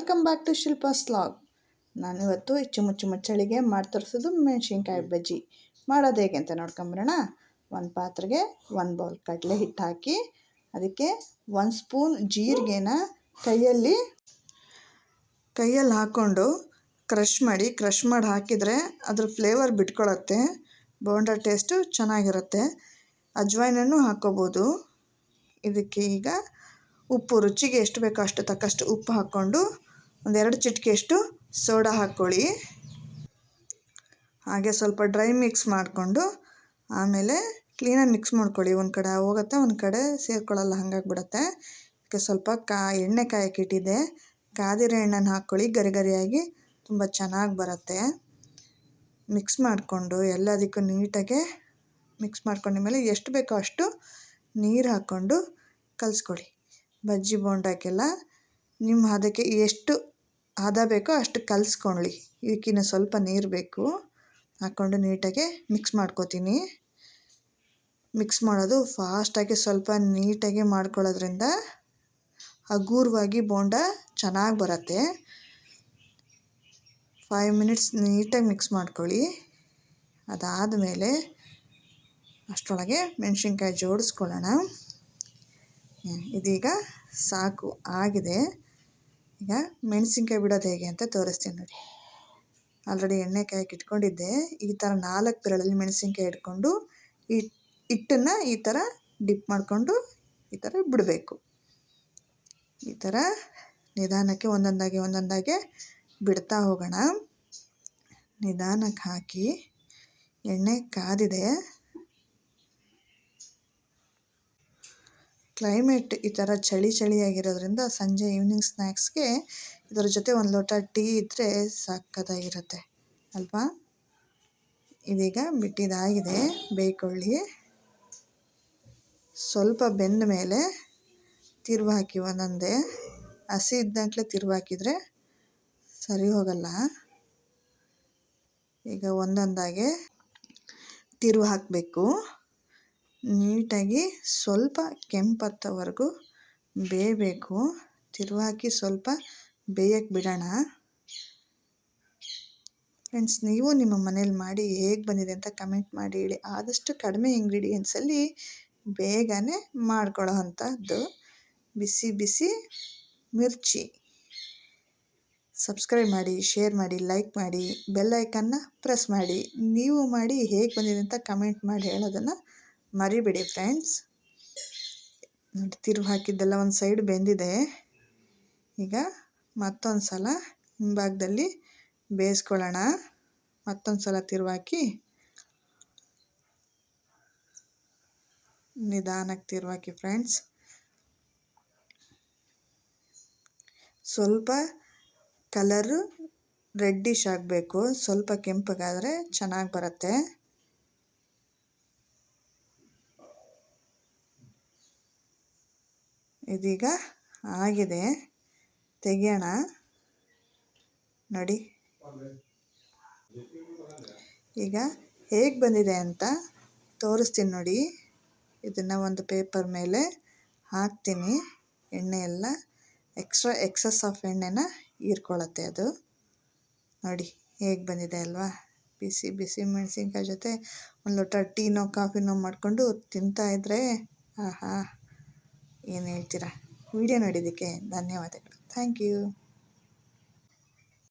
Welcome back to Shilpa slog ನಾನು ಇವತ್ತು ಚುಮುಚ್ಚು ಮುಚ್ಚಳಿಗೆ ಮಾಡಿ ತೋರಿಸೋದು ಮೆಣಸಿನ್ಕಾಯಿ ಬಜ್ಜಿ. ಮಾಡೋದು ಹೇಗೆ ಅಂತ ನೋಡ್ಕೊಂಬರೋಣ. ಒಂದು ಪಾತ್ರೆಗೆ ಒಂದು ಬೌಲ್ ಕಡಲೆ ಹಿಟ್ಟು ಹಾಕಿ, ಅದಕ್ಕೆ ಒಂದು ಸ್ಪೂನ್ ಜೀರಿಗೆನ ಕೈಯಲ್ಲಿ ಕೈಯಲ್ಲಿ ಹಾಕ್ಕೊಂಡು ಕ್ರಷ್ ಮಾಡಿ ಕ್ರಷ್ ಮಾಡಿ ಹಾಕಿದರೆ ಅದ್ರ ಫ್ಲೇವರ್ ಬಿಟ್ಕೊಳತ್ತೆ. ಬೋಂಡ ಟೇಸ್ಟು ಚೆನ್ನಾಗಿರುತ್ತೆ. ಅಜ್ವಾಯಿನನ್ನು ಹಾಕ್ಕೋಬೋದು ಇದಕ್ಕೆ ಈಗ ಉಪ್ಪು, ರುಚಿಗೆ ಎಷ್ಟು ಬೇಕೋ ಅಷ್ಟು ತಕ್ಕಷ್ಟು ಉಪ್ಪು ಹಾಕ್ಕೊಂಡು ಒಂದೆರಡು ಚಿಟಿಕೆಯಷ್ಟು ಸೋಡಾ ಹಾಕ್ಕೊಳ್ಳಿ. ಹಾಗೆ ಸ್ವಲ್ಪ ಡ್ರೈ ಮಿಕ್ಸ್ ಮಾಡಿಕೊಂಡು ಆಮೇಲೆ ಕ್ಲೀನಾಗಿ ಮಿಕ್ಸ್ ಮಾಡ್ಕೊಳ್ಳಿ. ಒಂದು ಕಡೆ ಹೋಗುತ್ತೆ ಒಂದು ಕಡೆ ಸೇರ್ಕೊಳ್ಳಲ್ಲ, ಹಾಗಾಗ್ಬಿಡತ್ತೆ. ಅದಕ್ಕೆ ಸ್ವಲ್ಪ ಕಾ, ಎಣ್ಣೆ ಕಾಯಕ್ಕೆ ಕಾದಿರೋ ಎಣ್ಣೆನ ಹಾಕ್ಕೊಳ್ಳಿ, ಗರಿ ಗರಿಯಾಗಿ ತುಂಬ ಚೆನ್ನಾಗಿ ಬರುತ್ತೆ. ಮಿಕ್ಸ್ ಮಾಡಿಕೊಂಡು ಎಲ್ಲದಕ್ಕೂ ನೀಟಾಗೆ ಮಿಕ್ಸ್ ಮಾಡ್ಕೊಂಡ ಮೇಲೆ ಎಷ್ಟು ಬೇಕೋ ಅಷ್ಟು ನೀರು ಹಾಕ್ಕೊಂಡು ಕಲಿಸ್ಕೊಳ್ಳಿ. ಬಜ್ಜಿ ಬೋಂಡಾಕೆಲ್ಲ ನಿಮ್ಮ ಅದಕ್ಕೆ ಎಷ್ಟು ಹದ ಬೇಕೋ ಅಷ್ಟು ಕಲಿಸ್ಕೊಳ್ಳಿ. ಇದಕ್ಕಿನ್ನ ಸ್ವಲ್ಪ ನೀರು ಬೇಕು. ಹಾಕ್ಕೊಂಡು ನೀಟಾಗಿ ಮಿಕ್ಸ್ ಮಾಡ್ಕೋತೀನಿ. ಮಿಕ್ಸ್ ಮಾಡೋದು ಫಾಸ್ಟಾಗಿ ಸ್ವಲ್ಪ ನೀಟಾಗಿ ಮಾಡ್ಕೊಳ್ಳೋದ್ರಿಂದ ಹಗೂರವಾಗಿ ಬೋಂಡ ಚೆನ್ನಾಗಿ ಬರುತ್ತೆ. ಫೈವ್ ಮಿನಿಟ್ಸ್ ನೀಟಾಗಿ ಮಿಕ್ಸ್ ಮಾಡ್ಕೊಳ್ಳಿ. ಅದಾದ ಮೇಲೆ ಅಷ್ಟರೊಳಗೆ ಮೆಣಸಿನ್ಕಾಯಿ ಜೋಡಿಸ್ಕೊಳ್ಳೋಣ. ಇದೀಗ ಸಾಕು, ಆಗಿದೆ. ಈಗ ಮೆಣಸಿನ್ಕಾಯಿ ಬಿಡೋದು ಹೇಗೆ ಅಂತ ತೋರಿಸ್ತೀನಿ ನೋಡಿ. ಆಲ್ರೆಡಿ ಎಣ್ಣೆ ಕಾಯಕ್ಕೆ ಇಟ್ಕೊಂಡಿದ್ದೆ. ಈ ಥರ ನಾಲ್ಕು ಬೆರಳಲ್ಲಿ ಮೆಣಸಿನ್ಕಾಯಿ ಇಟ್ಕೊಂಡು ಹಿಟ್ಟನ್ನು ಈ ಥರ ಡಿಪ್ ಮಾಡಿಕೊಂಡು ಈ ಥರ ಬಿಡಬೇಕು. ಈ ಥರ ನಿಧಾನಕ್ಕೆ ಒಂದೊಂದಾಗಿ ಒಂದೊಂದಾಗೆ ಬಿಡ್ತಾ ಹೋಗೋಣ. ನಿಧಾನಕ್ಕೆ ಹಾಕಿ ಎಣ್ಣೆ ಕಾದಿದೆ. ಕ್ಲೈಮೇಟ್ ಈ ಥರ ಚಳಿ ಚಳಿಯಾಗಿರೋದ್ರಿಂದ ಸಂಜೆ ಈವ್ನಿಂಗ್ ಸ್ನ್ಯಾಕ್ಸ್ಗೆ ಇದರ ಜೊತೆ ಒಂದು ಲೋಟ ಟೀ ಇದ್ದರೆ ಸಕ್ಕತ್ತಾಗಿರುತ್ತೆ ಅಲ್ವಾ? ಇದೀಗ ಬಿಟ್ಟಿದ್ದಾಗಿದೆ ಬೇಯ್ಕೊಳ್ಳಿ ಸ್ವಲ್ಪ ಬೆಂದ ಮೇಲೆ ತಿರುವು ಹಾಕಿ ಒಂದೊಂದೇ ಹಸಿ ಇದ್ದಾಗಲೇ ತಿರುವು ಹಾಕಿದರೆ ಸರಿ ಹೋಗಲ್ಲ. ಈಗ ಒಂದೊಂದಾಗೆ ತಿರುವು ಹಾಕಬೇಕು ನೀಟಾಗಿ ಸ್ವಲ್ಪ ಕೆಂಪತ್ತವರೆಗೂ ಬೇಯಬೇಕು. ತಿರುವಾಕಿ ಸ್ವಲ್ಪ ಬೇಯಕ್ಕೆ ಬಿಡೋಣ. ಫ್ರೆಂಡ್ಸ್ ನೀವು ನಿಮ್ಮ ಮನೇಲಿ ಮಾಡಿ ಹೇಗೆ ಬಂದಿದೆ ಅಂತ ಕಮೆಂಟ್ ಮಾಡಿ ಹೇಳಿ. ಆದಷ್ಟು ಕಡಿಮೆ ಇಂಗ್ರೀಡಿಯೆಂಟ್ಸಲ್ಲಿ ಬೇಗನೆ ಮಾಡ್ಕೊಳ್ಳೋ ಅಂಥದ್ದು ಬಿಸಿ ಬಿಸಿ ಮಿರ್ಚಿ. ಸಬ್ಸ್ಕ್ರೈಬ್ ಮಾಡಿ ಶೇರ್ ಮಾಡಿ ಲೈಕ್ ಮಾಡಿ ಬೆಲ್ ಐಕನ್ನ ಪ್ರೆಸ್ ಮಾಡಿ. ನೀವು ಮಾಡಿ ಹೇಗೆ ಬಂದಿದೆ ಅಂತ ಕಮೆಂಟ್ ಮಾಡಿ ಹೇಳೋದನ್ನು ಮರಿಬೇಡಿ ಫ್ರೆಂಡ್ಸ್ ನೋಡಿ, ತಿರುವು ಹಾಕಿದ್ದೆಲ್ಲ ಒಂದು ಸೈಡ್ ಬೆಂದಿದೆ. ಈಗ ಮತ್ತೊಂದು ಸಲ ಹಿಂಭಾಗದಲ್ಲಿ ಬೇಯಿಸ್ಕೊಳ್ಳೋಣ. ಮತ್ತೊಂದು ಸಲ ತಿರುವು ಹಾಕಿ. ನಿಧಾನಕ್ಕೆ ತಿರುವು ಹಾಕಿ ಫ್ರೆಂಡ್ಸ್ ಸ್ವಲ್ಪ ಕಲರು ರೆಡ್ಡಿಶ್ ಆಗಬೇಕು. ಸ್ವಲ್ಪ ಕೆಂಪಗಾದರೆ ಚೆನ್ನಾಗಿ ಬರುತ್ತೆ. ಇದೀಗ ಆಗಿದೆ. ತೆಗೆಯೋಣ. ನೋಡಿ. ಈಗ ಹೇಗೆ ಬಂದಿದೆ ಅಂತ ತೋರಿಸ್ತೀನಿ ನೋಡಿ. ಇದನ್ನು ಒಂದು ಪೇಪರ್ ಮೇಲೆ ಹಾಕ್ತೀನಿ. ಎಣ್ಣೆ ಎಲ್ಲ ಎಕ್ಸ್ಟ್ರಾ ಎಕ್ಸಸ್ ಆಫ್ ಎಣ್ಣೆನ ಹೀರ್ಕೊಳ್ಳುತ್ತೆ ಅದು. ನೋಡಿ, ಹೇಗೆ ಬಂದಿದೆ ಅಲ್ವಾ? ಬಿಸಿ ಬಿಸಿ ಮೆಣಸಿನ್ಕಾಯಿ ಜೊತೆ ಒಂದು ಲೋಟ ಟೀನೋ, ಕಾಫಿನೋ ಮಾಡಿಕೊಂಡು ತಿಂತಾಯಿದ್ರೆ ಆಹಾ. ಏನು ಹೇಳ್ತೀರಾ? ವಿಡಿಯೋ ನೋಡಿದ್ದಕ್ಕೆ ಧನ್ಯವಾದಗಳು. Thank you